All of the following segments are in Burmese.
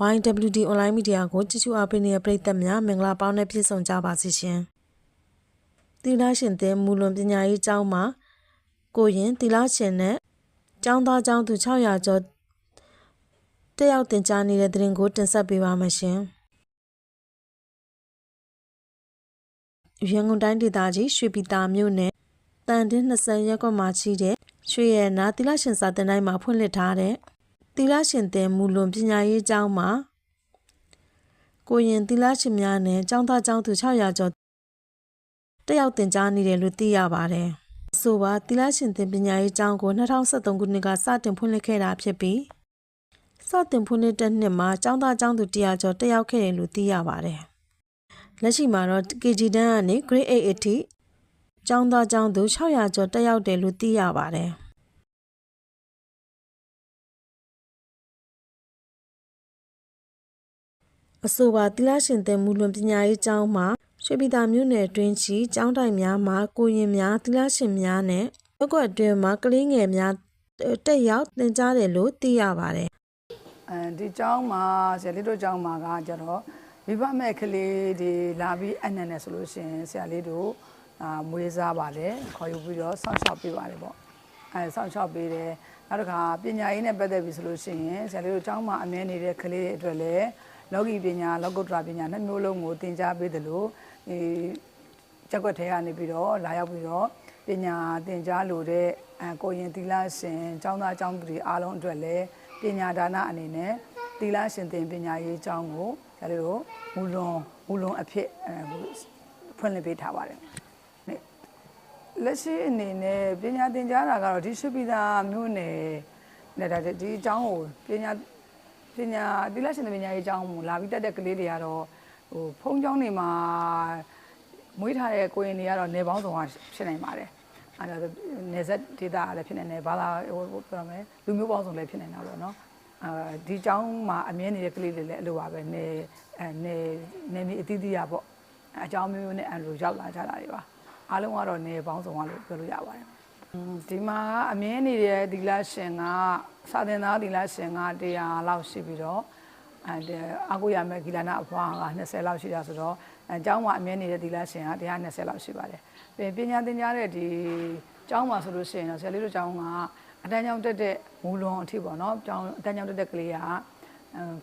YWD online media ကိုကြည့်ရှုအားပေးနေတဲ့ပရိသတ်များမင်္ဂလာပေါင်းနဲ့ပြည့်စုံကြပါစေရှင်။သီလရှင်တဲ့မူလွန်ပညာရေးကျောင်းမှာကိုရင်သီလရှင်နဲ့ကျောင်းသားကျောင်းသူ600ကျော်တက်ရောက်တင်ကြားနေတဲ့တဲ့ရင်ကိုတင်ဆက်ပေးပါမယ်ရှင်။ရန်ကုန်တိုင်းဒေသကြီးရွှေပြည်သာမြို့နယ်တန်တင်း20ရပ်ကွက်မှာရှိတဲ့ရွှေရနာသီလရှင်စာတင်တိုင်းမှာဖွင့်လှစ်ထားတဲ့ သီလရှင်တဲ့မူလွန်ပညာရေးကျောင်းမှာကိုရင်သီလရှင်များနဲ့ကျောင်းသားကျောင်းသူ600ကျော်တက်ရောက်တင်ကြားနေတယ်လို့သိရပါတယ်။ဆိုပါသီလရှင်သင်ပညာရေးကျောင်းကို2023ခုနှစ်ကစတင်ဖွင့်လှစ်ခဲ့တာဖြစ်ပြီးစတင်ဖွင့်လှစ်တဲ့နှစ်မှာကျောင်းသားကျောင်းသူ100ကျော်တက်ရောက်ခဲ့တယ်လို့သိရပါတယ်။လက်ရှိမှာတော့ KG တန်းကနေ Grade 8အထိကျောင်းသားကျောင်းသူ600ကျော်တက်ရောက်တယ်လို့သိရပါတယ်။ အဆိုပါသီလရှင်သင်မူလွန်ပညာရေးကျောင်းမှာရွှေပြည်သာမြို့နယ်အတွင်းရှိကျောင်းတိုင်များမှာကိုရင်များသီလရှင်များနဲ့အကွက်အတွင်းမှာကလေးငယ်များတက်ရောက်သင်ကြားတယ်လို့သိရပါတယ်အဲဒီကျောင်းမှာဆရာလေးတို့ကျောင်းမှာကကျတော့မိဘမဲ့ကလေးတွေလာပြီးအနံ့နဲ့ဆိုလို့ရှိရင်ဆရာလေးတို့အာမွေးစားပါတယ်ခေါ်ယူပြီးတော့ဆောင်းရှောက်ပေးပါတယ်ပေါ့အဲဆောင်းရှောက်ပေးတယ်နောက်တစ်ခါပညာရေးနဲ့ပတ်သက်ပြီးဆိုလို့ရှိရင်ဆရာလေးတို့ကျောင်းမှာအမြဲနေတဲ့ကလေးတွေအတွက်လည်း လောကီပညာလောကုတ္တရာပညာနှစ်မျိုးလုံးကိုသင်ကြားပေးတယ်လို့ဒီချက်ွက်ထဲကနေပြီးတော့လာရောက်ပြီးတော့ပညာသင်ကြားလို့တဲ့အဲကိုရင်သီလရှင်ကျောင်းသားကျောင်းသူတွေအားလုံးအတွက်လည်းပညာဒါနအနေနဲ့သီလရှင်သင်ပညာရေးကျောင်းကိုဒါလေးတို့မူလွန်မူလွန်အဖြစ်အဲဖွင့်လှစ်ပေးထားပါတယ်။နေ့လက်ရှိအနေနဲ့ပညာသင်ကြားတာကတော့ဒီရှိပိသာမြို့နယ်နဲ့ဒါဒီအကြောင်းကိုပညာ ပညာသီလရှင်သင်ပညာရေးအကြောင်းကိုလာပြီးတက်တဲ့ကလေးတွေကတော့ဟိုဖုံးကျောင်းတွေမှာမွေးထားတဲ့ကိုရင်တွေကတော့နေပေါင်းစုံကဖြစ်နိုင်ပါတယ်။အဲဒါနေဆက်ဒေတာလည်းဖြစ်နေတယ်ဘာသာဟိုပြောရမယ်လူမျိုးပေါင်းစုံလည်းဖြစ်နေတာပေါ့နော်။အဲဒီကျောင်းမှာအမြဲနေတဲ့ကလေးတွေလည်းအဲ့လိုပါပဲနေအဲနေနေမီအသီးသီးရပေါ့အကြောင်းမျိုးမျိုးနဲ့အဲ့လိုရောက်လာကြတာတွေပါ။အားလုံးကတော့နေပေါင်းစုံကလို့ပြောလို့ရပါတယ်။ ဒီမှာအမြဲနေတဲ့ဒီလရှင်ကစာသင်သားဒီလရှင်က100လောက်ရှိပြီးတော့အဲအကူရမဲ့ဂီလာနာအဖွားက20လောက်ရှိတာဆိုတော့အဲကျောင်းမှာအမြဲနေတဲ့ဒီလရှင်က120လောက်ရှိပါတယ်။ပညာသင်ကြားတဲ့ဒီကျောင်းမှာဆိုလို့ရှိရင်တော့ဆရာလေးတို့ကျောင်းကအတန်းကျောင်းတက်တဲ့မူလွန်အထိပေါ့နော်ကျောင်းအတန်းကျောင်းတက်တဲ့ကလေးက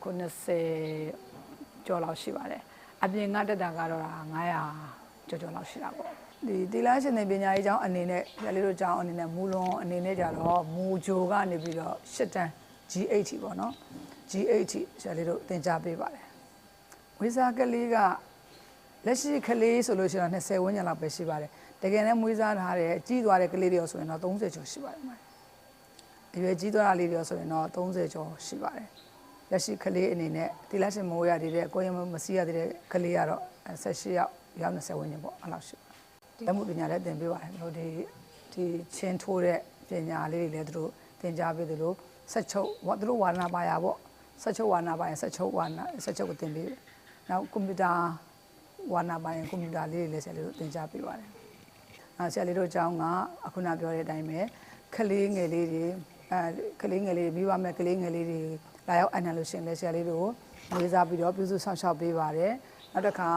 90ကျော်လောက်ရှိပါတယ်။အပြင်ကတက်တာကတော့900 ကျော်ကျော်လောက်ရှိတာပေါ့။ဒီတီလာရှင်နေပညာရေးကျောင်းအနေနဲ့ဆရာလေးတို့ကျောင်းအနေနဲ့မူလွန်အနေနဲ့ကြတော့မူဂျိုကနေပြီးတော့၈တန်း G8 ပေါ့နော် G8 ဆရာလေးတို့သင်ကြားပေးပါတယ်ဝိဇာကလေးကလက်ရှိကလေးဆိုလို့ရှိရင်20ဝန်းကျင်လောက်ပဲရှိပါတယ်တကယ်နဲ့မွေးစားထားတဲ့ကြီးသွားတဲ့ကလေးတွေရောဆိုရင်တော့30ကျော်ရှိပါတယ်မှာအရွယ်ကြီးသွားတာလေးတွေရောဆိုရင်တော့30ကျော်ရှိပါတယ်လက်ရှိကလေးအနေနဲ့ဒီလက်ရှိမိုးရသေးတဲ့ကိုရင်မစီးရသေးတဲ့ကလေးကတော့18ရောက် ရောက်20ဝန်းကျင်ပေါ့အဲ့လောက်ရှိပါတယ်လက်မှုပညာလည်းသင်ပေးပါတယ်တို့ဒီဒီချင်းထိုးတဲ့ပညာလေးတွေလည်းတို့သင်ကြားပေးသလိုဆက်ချုပ်သူတို့ဝါနာပါရပေါ့ဆက်ချုပ်ဝါနာပါရင်ဆက်ချုပ်ဝါနာဆက်ချုပ်ကိုသင်ပေးနောက်ကွန်ပျူတာဝါနာပါရင်ကွန်ပျူတာလေးတွေလည်းဆရာလေးတို့သင်ကြားပေးပါတယ်အဲဆရာလေးတို့အကြောင်းကအခုနပြောတဲ့အတိုင်းပဲကလေးငယ်လေးတွေအဲကလေးငယ်လေးတွေမိဘမဲ့ကလေးငယ်လေးတွေလာရောက်အနံလို့ရှင်လဲဆရာလေးတို့လေးစားပြီးတော့ပြုစုဆောင်ရှောက်ပေးပါတယ်နောက်တစ်ခါ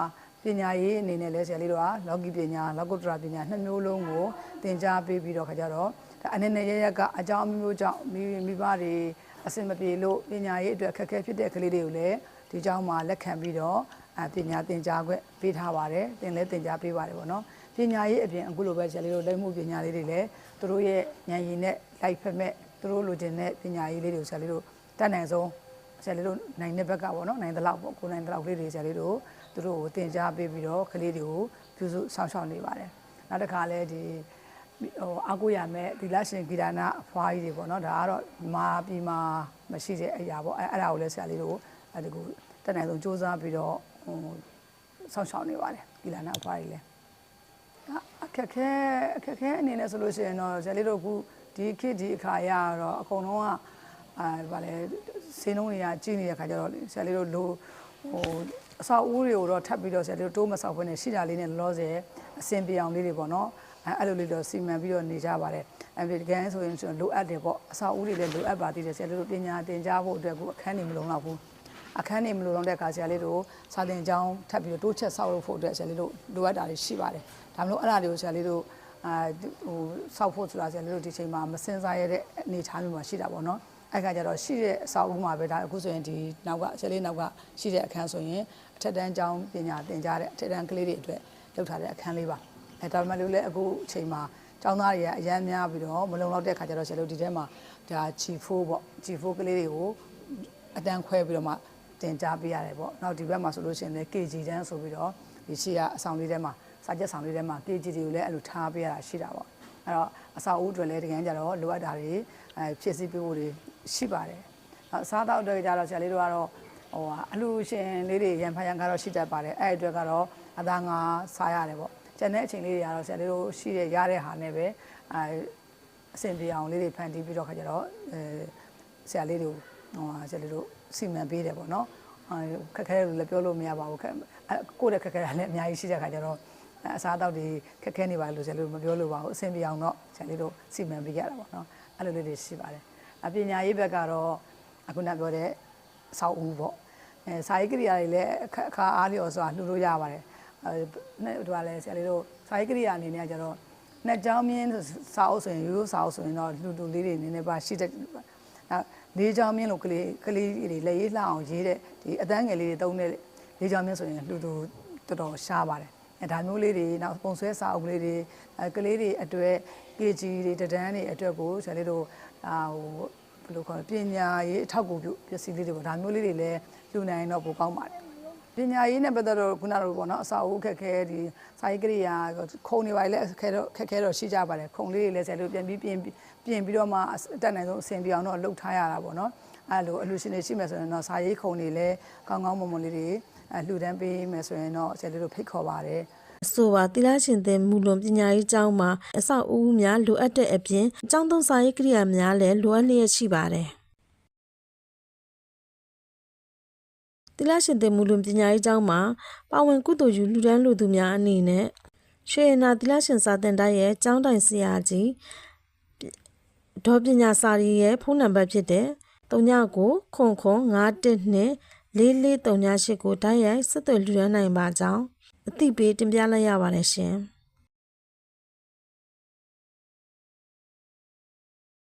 ပညာရေးအနေနဲ့လဲဆရာလေးတို့ကလောကီပညာလောကုတ္တရာပညာနှစ်မျိုးလုံးကိုသင်ကြားပေးပြီးတော့ခါကြတော့ဒါအနေနဲ့ရရကအကြောင်းအမျိုးမျိုးကြောင့်မိမိဘတွေအစင်မပြေလို့ပညာရေးအတွက်အခက်အခဲဖြစ်တဲ့ကလေးတွေကိုလည်းဒီเจ้าမှာလက်ခံပြီးတော့အပညာသင်ကြားခွင့်ပေးထားပါတယ်သင်လည်းသင်ကြားပေးပါတယ်ပေါ့နော်ပညာရေးအပြင်အခုလိုပဲဆရာလေးတို့လက်မှုပညာလေးတွေလည်းသူတို့ရဲ့ဉာဏ်ရည်နဲ့လိုက်ဖက်မဲ့သူတို့လိုချင်တဲ့ပညာရေးလေးတွေကိုဆရာလေးတို့တတ်နိုင်ဆုံး ဆရာလေးတို့နိုင်တဲ့ဘက်ကပေါ့နော်နိုင်တဲ့လောက်ပေါ့ကိုနိုင်တဲ့လောက်လေးတွေဆရာလေးတို့သူတို့ကိုသင်ကြားပေးပြီးတော့ကလေးတွေကိုပြုစုဆောင်ရှောက်နေပါတယ်နောက်တစ်ခါလည်းဒီဟိုအကူရမဲ့ဒီလရှင်ဂီတာနာအဖွားကြီးတွေပေါ့နော်ဒါကတော့မာပြည်မှာမရှိတဲ့အရာပေါ့အဲအဲ့ဒါကိုလည်းဆရာလေးတို့အဲ့ဒီကိုတက်နိုင်ဆုံးစူးစမ်းပြီးတော့ဟိုဆောင်းရှောင်းနေပါတယ်ဂီလာနာအဖွားကြီးလည်းအခက်ခဲအခက်ခဲအနေနဲ့ဆိုလို့ရှိရင်တော့ဆရာလေးတို့အခုဒီခေတ်ဒီအခါရတော့အကုန်လုံးက အာဗာလေစင်းလုံးတွေကကြီးနေတဲ့ခါကျတော့ဆရာလေးတို့လိုဟိုအဆောက်အဦတွေကိုတော့ထပ်ပြီးတော့ဆရာလေးတို့တိုးမဆောက်ဘဲနဲ့ရှိတာလေးနဲ့လောလောဆယ်အစင်ပြေအောင်လေးတွေပေါ့နော်အဲအဲ့လိုလေးတော့စီမံပြီးတော့နေကြပါတယ်အဲဒီတကယ်ဆိုရင်လိုအပ်တယ်ပေါ့အဆောက်အဦတွေလည်းလိုအပ်ပါသေးတယ်ဆရာတို့ပညာသင်ကြားဖို့အတွက်ကိုအခန်းနေမလုံလောက်ဘူးအခန်းနေမလို့တော့တဲ့အခါဆရာလေးတို့စာသင်ကျောင်းထပ်ပြီးတော့တိုးချက်ဆောက်လုပ်ဖို့အတွက်ဆရာလေးတို့လိုအပ်တာတွေရှိပါတယ်ဒါမလို့အဲ့ဒါတွေကိုဆရာလေးတို့အာဟိုဆောက်ဖို့ဆိုတာဆရာလေးတို့ဒီချိန်မှာမစင်စားရတဲ့အနေအထားမျိုးမှာရှိတာပေါ့နော် အဲ့ခါကျတော့ရှိတဲ့အဆောက်အဦမှာပဲဒါအခုဆိုရင်ဒီနောက်ကဆရာလေးနောက်ကရှိတဲ့အခန်းဆိုရင်အထက်တန်းကျောင်းပညာသင်ကြားတဲ့အထက်တန်းကလေးတွေအတွက်လုပ်ထားတဲ့အခန်းလေးပါအဲဒါပေမဲ့လို့လည်းအခုအချိန်မှာကျောင်းသားတွေကအရန်များပြီးတော့မလုံလောက်တဲ့ခါကျတော့ဆရာတို့ဒီထဲမှာဒါချီဖိုးပေါ့ချီဖိုးကလေးတွေကိုအတန်းခွဲပြီးတော့မှတင်ကြားပေးရတယ်ပေါ့နောက်ဒီဘက်မှာဆိုလို့ရှိရင်လည်း KG တန်းဆိုပြီးတော့ဒီရှိကအဆောင်လေးထဲမှာစာချက်ဆောင်လေးထဲမှာ KG တွေကိုလည်းအဲ့လိုထားပေးရတာရှိတာပေါ့အဲ့တော့အစာအုပ်တွေလည်းတကယ်ကြတော့လိုအပ်တာတွေအဲဖြည့်ဆည်းပေးဖို့တွေ ရှိပါတယ်နောက်အစားတောက်တွေကြတော့ဆရာလေးတို့ကတော့ဟိုဟာအလူရှင်လေးတွေရန်ဖန်ရန်ကတော့ရှိတတ်ပါတယ်အဲ့အတွက်ကတော့အသားငါစားရတယ်ပေါ့ကျန်တဲ့အချိန်လေးတွေကတော့ဆရာလေးတို့ရှိရရတဲ့ဟာနဲ့ပဲအဲအဆင်ပြေအောင်လေးတွေဖန်တီးပြီးတော့ခါကြတော့အဲဆရာလေးတို့ဟိုဟာဆရာလေးတို့စီမံပေးတယ်ပေါ့နော်အဲခက်ခဲတယ်လို့လည်းပြောလို့မရပါဘူးခက်အဲကိုယ့်တဲ့ခက်ခဲတာလည်းအများကြီးရှိတဲ့ခါကြတော့အစားအသောက်တွေခက်ခဲနေပါလို့ဆရာလေးတို့မပြောလို့ပါဘူးအဆင်ပြေအောင်တော့ဆရာလေးတို့စီမံပေးကြတာပေါ့နော်အဲ့လိုလေးတွေရှိပါတယ်အ ပညာရေးဘက်ကတော့အခုနပြောတဲ့ဆောက်ဦးပေါ့အဲစာရေးကိရိယာတွေလည်းအခအခါအားလျော်စွာလှူလို့ရပါတယ်အဲနဲ့ဟိုကလည်းဆရာလေးတို့စာရေးကိရိယာအနေနဲ့ကကျတော့နှစ်ကြောင်းမြင်းစာအုပ်ဆိုရင်ရိုးရိုးစာအုပ်ဆိုရင်တော့လှူတူလေးတွေနည်းနည်းပါရှိတဲ့နောက်လေးချောင်းမြင်းလို့ကလေးကလေးတွေလက်ရေးလှအောင်ရေးတဲ့ဒီအတန်းငယ်လေးတွေတုံးတဲ့လေးချောင်းမြင်းဆိုရင်လှူတူတော်တော်ရှားပါတယ်အဲဒါမျိုးလေးတွေနောက်ပုံဆွဲစာအုပ်လေးတွေအဲကလေးတွေအတွက် KG တွေတဒန်းတွေအတွက်ကိုဆရာလေးတို့ အာဟိုဘယ်လိုခေါ်လဲပညာရေးအထောက်အကူပြုပစ္စည်းလေးတွေပေါ့ဒါမျိုးလေးတွေလည်းယူနိုင်တော့ပိုကောင်းပါတယ်ပညာရေးနဲ့ပတ်သက်တော့ခုနကလိုပေါ့နော်အစာအုပ်ခက်ခဲဒီစာရေးကရိယာခုံတွေပါလေအခက်ခဲတော့ခက်ခဲတော့ရှိကြပါတယ်ခုံလေးတွေလည်းဆရာတို့ပြန်ပြီးပြင်ပြင်ပြီးတော့မှအတက်နိုင်ဆုံးအဆင်ပြေအောင်တော့လှုပ်ထားရတာပေါ့နော်အဲလိုအလူရှင်တွေရှိမယ်ဆိုရင်တော့စာရေးခုံတွေလည်းကောင်းကောင်းမွန်မွန်လေးတွေအဲလှူဒန်းပေးမယ်ဆိုရင်တော့ဆရာတို့ဖိတ်ခေါ်ပါတယ် အဆိုပါတိလာရှင်သင်မူလွန်ပညာရေးကျောင်းမှာအဆောက်အဦများလိုအပ်တဲ့အပြင်ကျောင်းသုံးစာရေးကိရိယာများလည်းလိုအပ်လျက်ရှိပါတယ်တိလာရှင်သင်မူလွန်ပညာရေးကျောင်းမှာပါဝင်ကုသိုလ်ယူလူဒန်းလူသူများအနေနဲ့ရွှေရနာတိလာရှင်စာသင်တိုက်ရဲ့ကျောင်းတိုင်ဆရာကြီးဒေါ်ပညာစာရီရဲ့ဖုန်းနံပါတ်ဖြစ်တဲ့39ခွန်ခွန်912 4438ကိုတိုက်ရိုက်ဆက်သွယ်လူဒန်းနိုင်ပါကြောင်း အသိပေးတင်ပြလိုက်ရပါတယ်ရှင်။